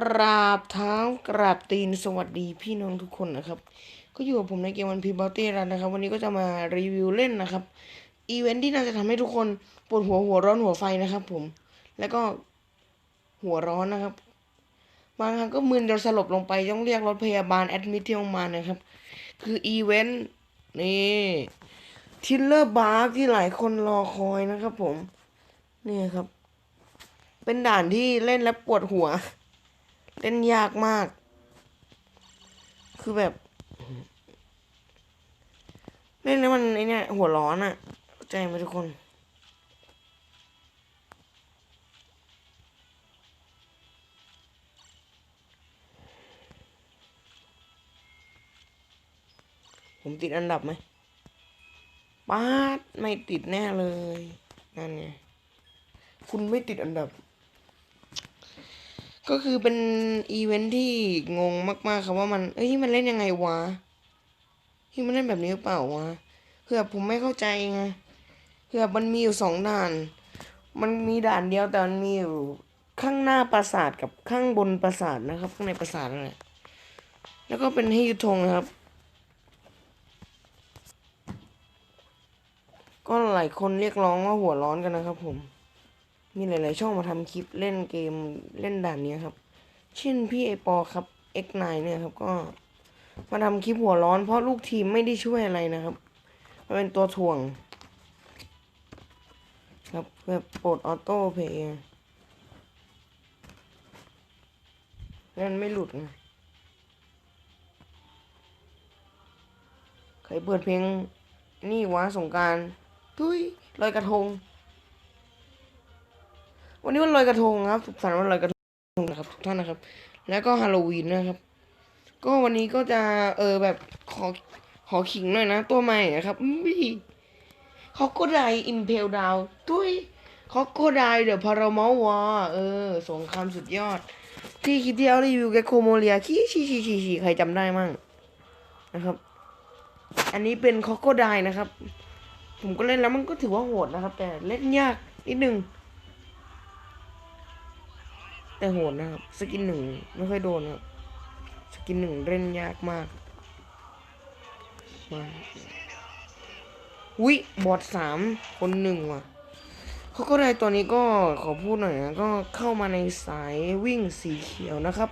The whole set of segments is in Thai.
กราบเท้ากราบตีนสวัสดีพี่น้องทุกคนนะครับ ก็อยู่กับผมในเกมวันพีบอลตี้รันนะครับ วันนี้ก็จะมารีวิวเล่นนะครับ อีเวนท์ที่น่าจะทำให้ทุกคนปวดหัวหัวร้อนหัวไฟนะครับ ผม แล้วก็หัวร้อนนะครับ บางครั้งก็มึนจนสลบลงไปต้องเรียกรถพยาบาลแอดมิทที่โรงพยาบาลนะครับ คืออีเวนต์นี่ทิลเลอร์บาร์ที่หลายคนรอคอยนะครับ ผมนี่ครับ เป็นด่านที่เล่นแล้วปวดหัว เล่นยากมาก คือแบบเล่นแล้วมันไอเนี่ยหัวร้อนอะใจไหมทุกคนผมติดอันดับไหมป้าดไม่ติดแน่เลย นั่นไง คุณไม่ติดอันดับ ก็คือเป็นอีเวนท์ที่งงมากๆครับว่ามัน เอ้ยมันเล่นยังไงวะที่มันเล่นแบบนี้หรือเปล่าวะเพื่อผมไม่เข้าใจไงเพื่อมันมีอยู่สองด่าน มันมีด่านเดียวแต่มันมีอยู่ข้างหน้าปราสาทกับข้างบนปราสาทนะครับ ข้างในปราสาทนั่นแหละแล้วก็เป็นให้ยุทธงนะครับ ก็หลายคนเรียกร้องว่าหัวร้อนกันนะครับผม มีหลาย ๆ ช่องมาทำคลิปเล่นเกมเล่นด่านนี้ครับ เช่นพี่ไอปอครับ X9 เนี่ยครับก็มาทำคลิปหัวร้อน เพราะลูกทีมไม่ได้ช่วยอะไรนะครับมันเป็นตัวถ่วง ครับแบบปลดออโต้เพย์แล้วมันไม่หลุดไงใครเปิดเพลงนี่วะสงการทุยลอยกระทง วันนี้วันลอยกระทงครับสุขสันต์วันลอยกระทงนะครับทุกท่านนะครับ แล้วก็ฮาโลวีนนะครับ ก็วันนี้ก็จะเออแบบขอขอขิงหน่อยนะ ตัวใหม่นะครับอุ้ยคอกโกไดอิมเพลดาวตุ้ยคอกโกไดเดอะพารามอวอเออสงครามสุดยอด ที่คลิปที่แล้วรีวิวแกโคโมเลียขี้ชี้ชี้ชี้ชี้ใครจำได้มั่งนะครับ อันนี้เป็นคอกโกไดนะครับ ผมก็เล่นแล้วมันก็ถือว่าโหดนะครับ แต่เล่นยากนิดนึง แต่โหดนะครับ สกินหนึ่งไม่ค่อยโดนครับ สกินหนึ่งเล่นยากมากมาวิบอดสามคนหนึ่งว่ะเขาก็ได้ตัวนี้ก็ขอพูดหน่อยนะก็เข้ามาในสายวิ่งสีเขียวนะครับ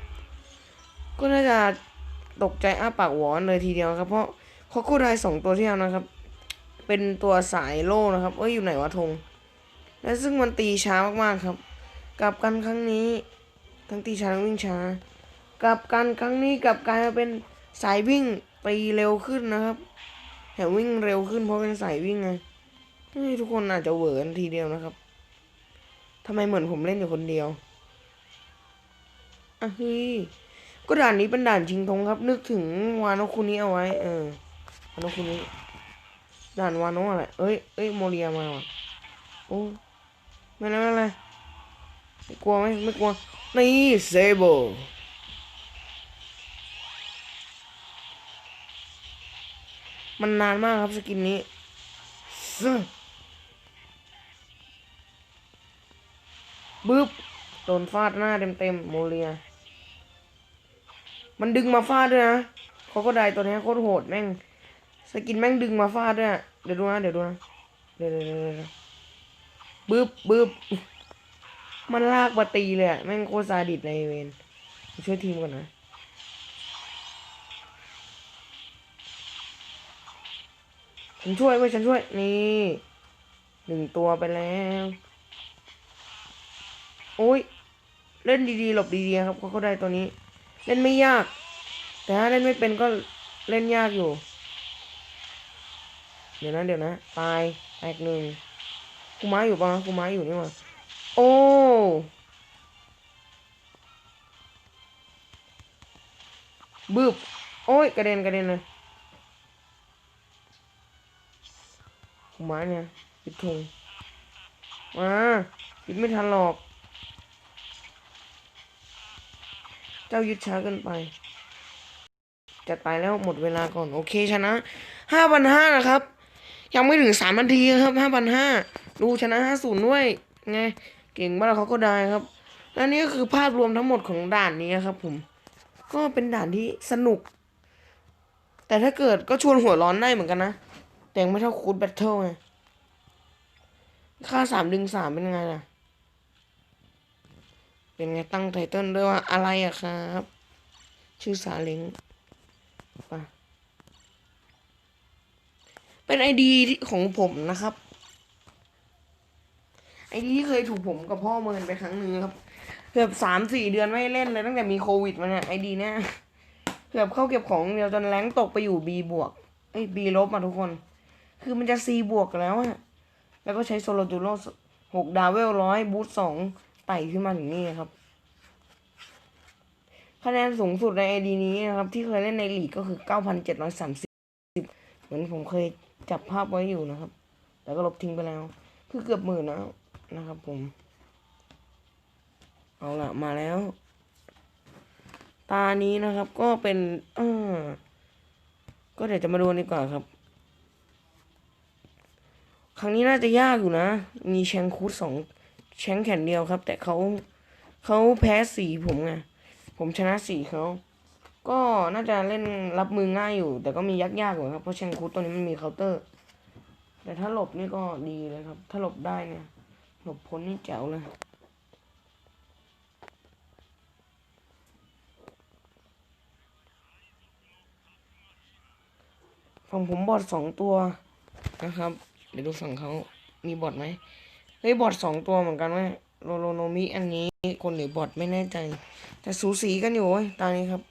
ก็น่าจะตกใจอ้าปากหวอนเลยทีเดียวครับ เพราะเขาก็ได้สองตัวที่แล้วนะครับ เป็นตัวสายโล่นะครับเอ้ยอยู่ไหนวะธงและซึ่งมันตีช้ามากๆครับ กลับกันครั้งนี้ ทั้งตีช้าทั้งวิ่งช้า กับกันครั้งนี้กับกลายมาเป็นสายวิ่งตีเร็วขึ้นนะครับแถมวิ่งเร็วขึ้นเพราะเป็นสายวิ่งไงเฮ้ทุกคนอาจจะเหวอกันทีเดียวนะครับทำไมเหมือนผมเล่นอยู่คนเดียวอะเฮ้ยก็ด่านนี้เป็นด่านชิงธงครับ นึกถึงวานโนคุนี้เอาไว้ เออวานโนคุนี้ด่านวานโนอะไรเอ้ยเอ้ยโมเรียมาว่ะโอ้ไม่เป็นไม่เป็นไร ไม่กลัวไหมไม่กลัว นี่เซเบอร์มันนานมากครับสกินนี้ซึบึ๊บโดนฟาดหน้าเต็มๆโมเลีย มันดึงมาฟาดด้วยนะเขาก็ได้ตัวนี้โคตรโหดแม่ง สกินแม่งดึงมาฟาดด้วย เดี๋ยวดูนะ เดี๋ยวดูนะ เดี๋ยวเดี๋ยวเดี๋ยวบึ๊บบึ๊บ มันลากมาตีเลยอะแม่งโคตรซาดิสในเวนช่วยทีมก่อนนะฉันช่วยไว้ยฉันช่วย นี่หนึ่งตัวไปแล้ว โอ้ย เล่นดีๆ หลบดีๆครับเขาก็ได้ตัวนี้ เล่นไม่ยาก แต่ถ้าเล่นไม่เป็นก็เล่นยากอยู่ เดี๋ยวนะเดี๋ยวนะ ตายแตกหนึ่งกูม้าอยู่ปะกูม้าอยู่นี่หว่า โอ้บึบ โอ้ย กระเด็นกระเด็นเลยกูม้าเนี่ยปิดธงมาปิดไม่ทันหรอก เจ้ายึดช้าเกินไป จะตายแล้วหมดเวลาก่อน โอเคชนะห้าพันห้านะครับ ยังไม่ถึงสามนาทีครับห้าพันห้าดูชนะห้าศูนย์ด้วย ไง เก่งมากเขาก็ได้ครับและนี่ก็คือภาพรวมทั้งหมดของด่านนี้ครับ ผม ก็เป็นด่านที่สนุก แต่ถ้าเกิดก็ชวนหัวร้อนได้เหมือนกันนะ แต่ยังไม่เท่าคูดแบทเทิลไง ค่าสามดึงสามเป็นไงล่ะ เป็นไงตั้งไตเติ้ลด้วยว่าอะไรอะครับ ชื่อสาเล้งไปเป็นไอดีของผมนะครับ อดีที่เคยถูกผมกับพ่อเมินไปครั้งหนึ่งครับเกือบสามสี่เดือนไม่เล่นเลยตั้งแต่มีโควิดมาเนี่ยไอดีเนี่ยเกือบเข้าเก็บของเดียวจนแรงตกไปอยู่ B บวกเอ้ย B ลบมาทุกคน คือมันจะ C บวกแล้วอะแล้วก็ใช้โซโลจูโร่หกดาวเวลร้อยบูทสองไต่ขึ้นมาถึงนี่ครับ คะแนนสูงสุดในไอดีนี้นะครับ ที่เคยเล่นในลีกก็คือเก้าพันเจ็ดร้อยสามสิบเหมือนผมเคยจับภาพไว้อยู่นะครับแต่ก็ลบทิ้งไปแล้ว คือเกือบหมื่นแล้ว นะครับผม เอาละมาแล้ว ตานี้นะครับก็เป็นอก็เดี๋ยวจะมาดูดีกว่าครับ ครั้งนี้น่าจะยากอยู่นะ มีแชงคูดสองแชงแขนเดียวครับ แต่เขาเขาแพ้สีผมไงผมชนะสีเขาก็น่าจะเล่นรับมือง่ายอยู่ แต่ก็มียากๆอยู่ครับ เพราะแชงคูดตัวนี้มันมีเคาน์เตอร์ แต่ถ้าหลบนี่ก็ดีเลยครับ ถ้าหลบได้เนี่ย หลบพ้นนี่แจ๋วเลยฝั่งผมบอดสองตัวนะครับ เดี๋ยวดูฝั่งเขามีบอดไหมเฮ้ยบอดสองตัวเหมือนกันเว้ยโรโรโนมิอันนี้คนหรือบอดไม่แน่ใจ แต่สูสีกันอยู่เว้ยตอนนี้ครับ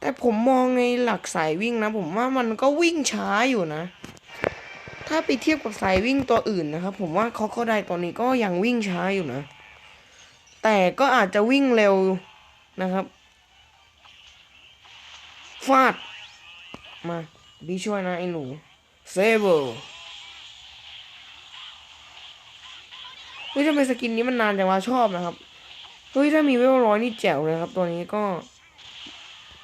แต่ผมมองในหลักสายวิ่งนะ ผมว่ามันก็วิ่งช้าอยู่นะ ถ้าไปเทียบกับสายวิ่งตัวอื่นนะครับ ผมว่าคอคอไดตัวนี้ก็ยังวิ่งช้าอยู่นะ แต่ก็อาจจะวิ่งเร็วนะครับ ฟาด มาบีช่วยนะไอ้หนูเซเบอร์เฮ้ยทำไมสกินนี้มันนานจังวะชอบนะครับ เฮ้ยถ้ามีเวลร้อยนี่แจ๋วเลยครับ ตัวนี้ก็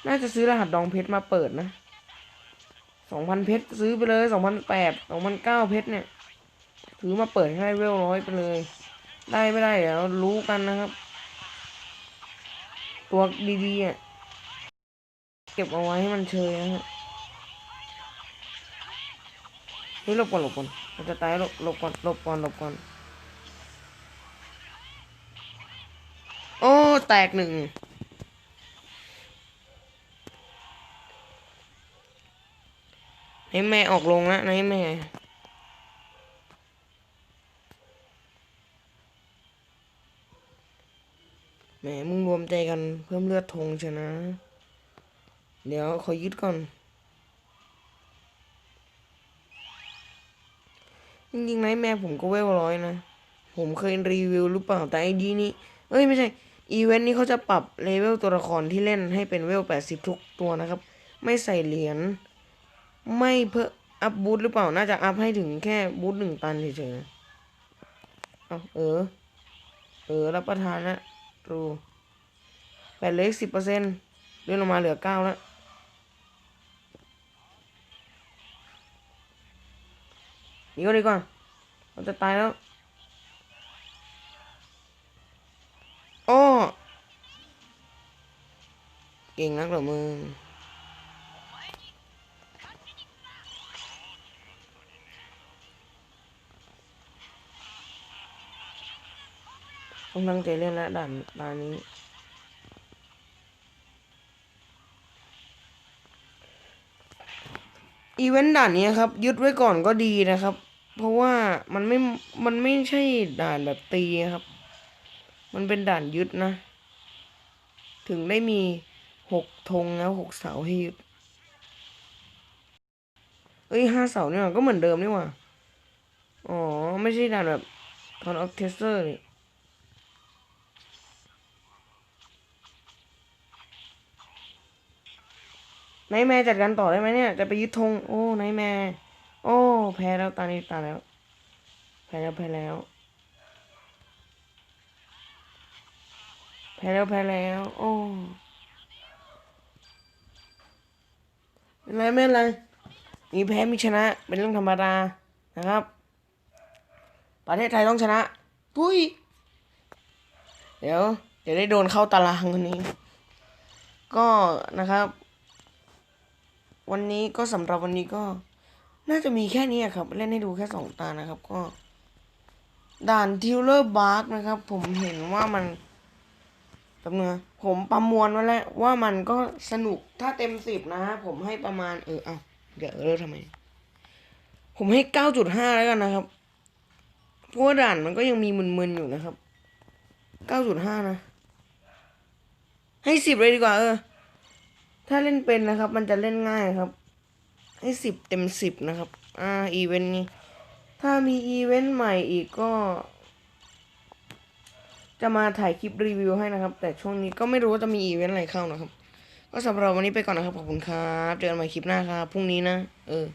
น่าจะซื้อรหัสดองเพชรมาเปิดนะ สองพันเพชรซื้อไปเลยสองพันแปดสองพันเก้าเพชรเนี่ยซื้อมาเปิดให้เวลร้อยไปเลย ได้ไม่ได้เดี๋ยวรู้กันนะครับ ตัวดีๆอะเก็บเอาไว้ให้มันเชยนะฮะเฮ้ยหลบก่อนหลบก่อนมันจะตายหลบหลบก่อนหลบก่อนหลบก่อนโอ้แตกหนึ่ง ให้แม่ออกลงแล้วให้แม่แหมมึงรวมใจกันเพิ่มเลือดธงชนะ เดี๋ยวขอยึดก่อนจริงๆไนท์แม่ผมก็เวลร้อยนะ ผมเคยรีวิวหรือเปล่าแต่ไอดีนี้ เอ้ยไม่ใช่ อีเวนต์นี้เขาจะปรับเลเวลตัวละครที่เล่นให้เป็นเวล 80 ทุกตัวนะครับ ไม่ใส่เหรียญ ไม่เพิ่มอัพบูทหรือเปล่า น่าจะอัพให้ถึงแค่บูทหนึ่งตันเฉยๆนะเอาเออ เออ รับประทานแล้วดูแปดเล็กสิบเปอร์เซ็นต์เลื่อนลงมาเหลือเก้าแล้วหนีก็ดีกว่าเราจะตายแล้วโอ้เก่งนักเหรอมึง ต้องตั้งใจเล่นและด่านด่านนี้ อีเวนต์ด่านนี้ครับ ยึดไว้ก่อนก็ดีนะครับ เพราะว่ามันไม่ มันไม่ใช่ด่านแบบตีครับ มันเป็นด่านยึดนะ ถึงได้มีหกธงแล้วหกเสาให้ยึดเอ้ยห้าเสาเนี่ยก็เหมือนเดิมนี่หว่า อ๋อ ไม่ใช่ด่านแบบทอนออฟเทสเตอร์นี่ นท์แมร์จัดการต่อได้ไหมเนี่ย จะไปยึดธงโอ้นท์แมร์โอ้ แพ้แล้วตานี้ตาแล้ว แพ้แล้วแพ้แล้ว แพ้แล้วแพ้แล้ว โอ้เป็นไรไม่เป็นไรมีแพ้มีชนะ เป็นเรื่องธรรมดานะครับ ประเทศไทยต้องชนะปุ้ย เดี๋ยว เดี๋ยวได้โดนเข้าตารางวันนี้ ก็นะครับ วันนี้ก็สำหรับวันนี้ก็ น่าจะมีแค่นี้ครับ เล่นให้ดูแค่สองตานะครับ ก็ ด่านทิวเลอร์บาร์กนะครับ ผมเห็นว่ามันแป๊บนึงนะผมประมวลไว้แล้วว่ามันก็สนุกถ้าเต็มสิบนะฮะผมให้ประมาณเออเอาเดี๋ยวเออทำไม ผมให้เก้าจุดห้าแล้วกันนะครับเพราะว่าด่านมันก็ยังมีมึนๆอยู่นะครับเก้าจุดห้านะ ให้สิบเลยดีกว่าเออ ถ้าเล่นเป็นนะครับ มันจะเล่นง่ายครับ ให้สิบเต็มสิบนะครับ อ่า อีเวนต์นี้ ถ้ามีอีเวนต์ใหม่อีกก็ จะมาถ่ายคลิปรีวิวให้นะครับ แต่ช่วงนี้ก็ไม่รู้ว่าจะมีอีเวนต์อะไรเข้านะครับ ก็สำหรับวันนี้ไปก่อนนะครับ ขอบคุณครับ เจอกันใหม่คลิปหน้าครับ พรุ่งนี้นะ เออ